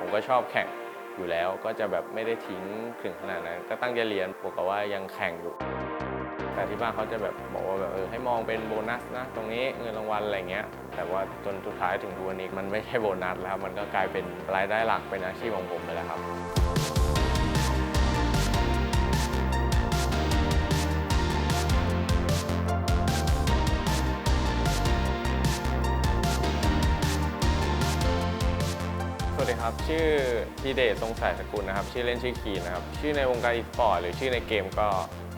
ผมก็ชอบแข่งอยู่แล้วก็จะแบบไม่ได้ทิ้งถึงขนาดนั้น ก็ตั้งใจเรียนบอกว่ายังแข่งอยู่ แต่ที่บ้านเขาจะแบบบอกว่าแบบเออให้มองเป็นโบนัสนะ ตรงนี้เงินรางวัลอะไรเงี้ย แต่ว่าจนสุดท้ายถึงทุกวันนี้มันไม่ใช่โบนัสแล้ว มันก็กลายเป็นรายได้หลักเป็นอาชีพของผมไปแล้วครับ ดีครับ ชื่อพีเดชทรงสายสกุลนะครับ ชื่อเล่นชื่อคีนนะครับ ชื่อในวงการอีสปอร์ตหรือชื่อในเกมก็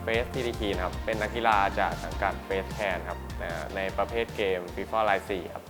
เฟสพีดีคีนครับ เป็นนักกีฬาจากสังกัดเฟสแคนครับ ในประเภทเกมฟีฟ่าไรซี่ครับ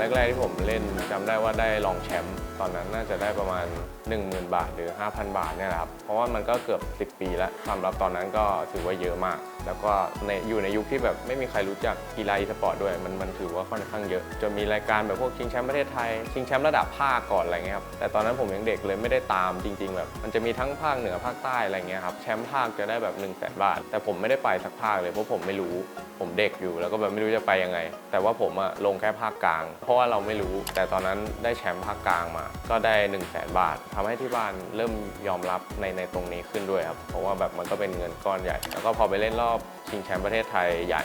แรก ๆ ที่ผมเล่นจำได้ว่าได้รองแชมป์ตอนนั้นน่าจะได้ประมาณ 10,000 บาทหรือ 5,000 บาทเนี่ยแหละครับ เพราะว่ามันก็เกือบ 10 ปีแล้วสำหรับตอนนั้นก็ถือว่าเยอะมาก แล้วก็ในอยู่ในยุคที่แบบไม่มีใครรู้จักกีฬาอีสปอร์ตด้วยมันมันถือว่าค่อนข้างเยอะจนมีรายการแบบพวกชิงแชมป์ประเทศไทยชิงแชมป์ระดับภาคก่อนอะไรเงี้ยครับแต่ตอนนั้นผมยังเด็กเลยไม่ได้ตามจริง ๆ แบบ มันจะมีทั้งภาคเหนือภาคใต้อะไรเงี้ยครับแชมป์ภาคจะได้แบบ1นึ่งแสนบาท แต่ผมไม่ได้ไปสักภาคเลยเพราะผมไม่รู้ ผมเด็กอยู่แล้วก็แบบไม่รู้จะไปยังไง แต่ว่าผมอะลงแค่ภาคกลางเพราะว่าเราไม่รู้ แต่ตอนนั้นได้แชมป์ภาคกลางมา ก็ได้1นึ่งแสนบาททำให้ที่บ้านเริ่มยอมรับในในตรงนี้ขึ้นด้วยครับ เพราะว่าแบบมันก็เป็นเงินก้อนใหญ่ แล้วก็พอไปเล่นรอบชิงแชมป์ประเทศไทยใหญ่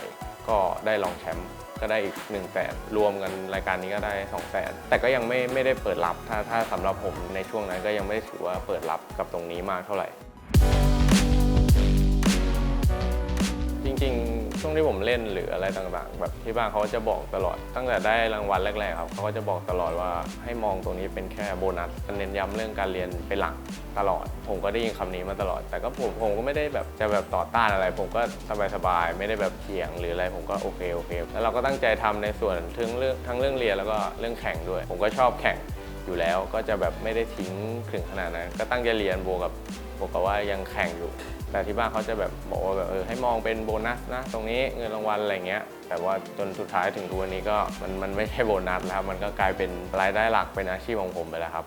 ก็ได้รองแชมป์ก็ได้อีก1นึ่งแสนรวมกันรายการนี้ก็ได้2องแสนแต่ก็ยังไม่ไม่ได้เปิดรับถ้าถ้าสำหรับผมในช่วงนั้นก็ยังไม่ได้ถือว่าเปิดรับกับตรงนี้มากเท่าไหร่ ริงๆ ช่วงที่ผมเล่นหรืออะไรต่างๆ แบบที่บ้านเขาจะบอกตลอด ตั้งแต่ได้รางวัลแรกๆครับเขาก็จะบอกตลอดว่าให้มองตรงนี้เป็นแค่โบนัสเน้นย้ำเรื่องการเรียนเป็นหลักตลอด ผมก็ได้ยินคำนี้มาตลอด แต่ก็ผมผมก็ไม่ได้แบบจะแบบต่อต้านอะไร ผมก็สบายๆไม่ได้แบบเถียงหรืออะไรผมก็โอเคโอเค แล้วเราก็ตั้งใจทำในส่วนทั้งเรื่องทั้งเรื่องเรียนแล้วก็เรื่องแข่งด้วย ผมก็ชอบแข่งอยู่แล้วก็จะแบบไม่ได้ทิ้งถึงขนาดนั้น ก็ตั้งใจเรียนบวกกับ บวกกับว่ายังแข่งอยู่ แต่ที่บ้านเขาจะแบบบอกว่าแบบเออให้มองเป็นโบนัสนะ ตรงนี้เงินรางวัลอะไรเงี้ย แต่ว่าจนสุดท้ายถึงทุกวันนี้ก็มันมันไม่ใช่โบนัสแล้วครับมันก็กลายเป็นรายได้หลักเป็นอาชีพของผมไปแล้วครับ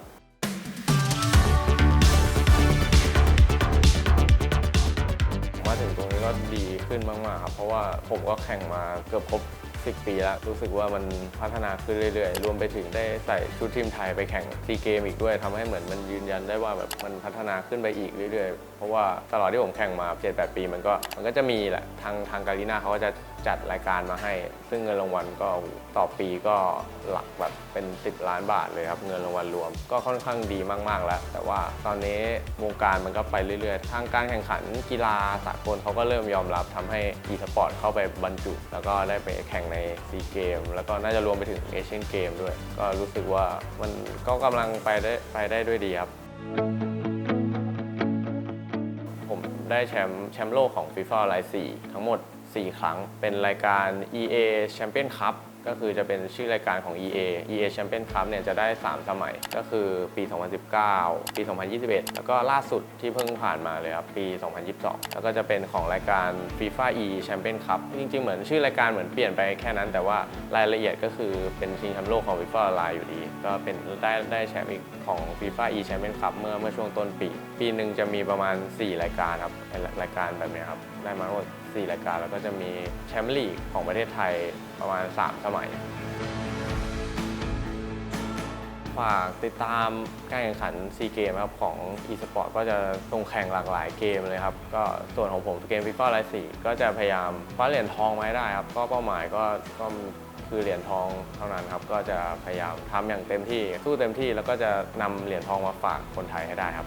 มาถึงตรงนี้ก็ดีขึ้นมากๆครับเพราะว่าผมก็แข่งมาเกือบครบ 10 ปีแล้ว รู้สึกว่ามันพัฒนาขึ้นเรื่อยๆ รวมไปถึงได้ใส่ชุดทีมไทยไปแข่งซีเกมอีกด้วยทำให้เหมือนมันยืนยันได้ว่าแบบมันพัฒนาขึ้นไปอีกเรื่อยๆ เพราะว่าตลอดที่ผมแข่งมา 7-8 ปีมันก็มันก็จะมีแหละทางทางการีนาเขาก็จะ จัดรายการมาให้ ซึ่งเงินรางวัลก็ต่อปีก็หลักแบบเป็น 10 ล้านบาทเลยครับ เงินรางวัลรวม ก็ค่อนข้างดีมาก ๆ แล้ว แต่ว่าตอนนี้วงการมันก็ไปเรื่อย ๆ ทางการแข่งขันกีฬาสากลเขาก็เริ่มยอมรับทำให้อีสปอร์ตเข้าไปบรรจุ แล้วก็ได้ไปแข่งในซีเกมแล้วก็น่าจะรวมไปถึงเอเชียนเกมด้วย ก็รู้สึกว่ามันก็กำลังไปได้ไปได้ด้วยดีครับผมได้แชมป์แชมป์โลกของ FIFA ไลน์4ทั้งหมด 4 ครั้ง เป็นรายการ EA Champion Cup ก็คือจะเป็นชื่อรายการของ EA EA Champion Cup เนี่ยจะได้ 3 สมัยก็คือปี 2019 ปี 2021 แล้วก็ล่าสุดที่เพิ่งผ่านมาเลยครับ ปี 2022 แล้วก็จะเป็นของรายการ FIFA E Champion Cup จริงๆ เหมือนชื่อรายการเหมือนเปลี่ยนไปแค่นั้น แต่ว่ารายละเอียดก็คือเป็นชิงแชมป์โลกของ FIFA ไลน์อยู่ดี ก็เป็นได้ได้แชมป์อีกของ FIFA E Champion Cup เมื่อเมื่อช่วงต้นปี ปีหนึ่งจะมีประมาณ 4 รายการครับรายการแบบนี้ครับได้มาทั้งหมด 4 รายการ แล้วก็จะมีแชมป์ลีกของประเทศไทยประมาณ 3 สมัย ฝากติดตามการแข่งขันซีเกมครับ ของ e-sport ก็จะลงแข่งหลากหลายเกมเลยครับ ก็ส่วนของผมเกมฟีฟ่าไลท์สี่ก็จะพยายามคว้าเหรียญทองมาให้ได้ครับ ก็เป้าหมายก็ก็คือเหรียญทองเท่านั้นครับ ก็จะพยายามทำอย่างเต็มที่สู้เต็มที่แล้วก็จะนำเหรียญทองมาฝากคนไทยให้ได้ครับ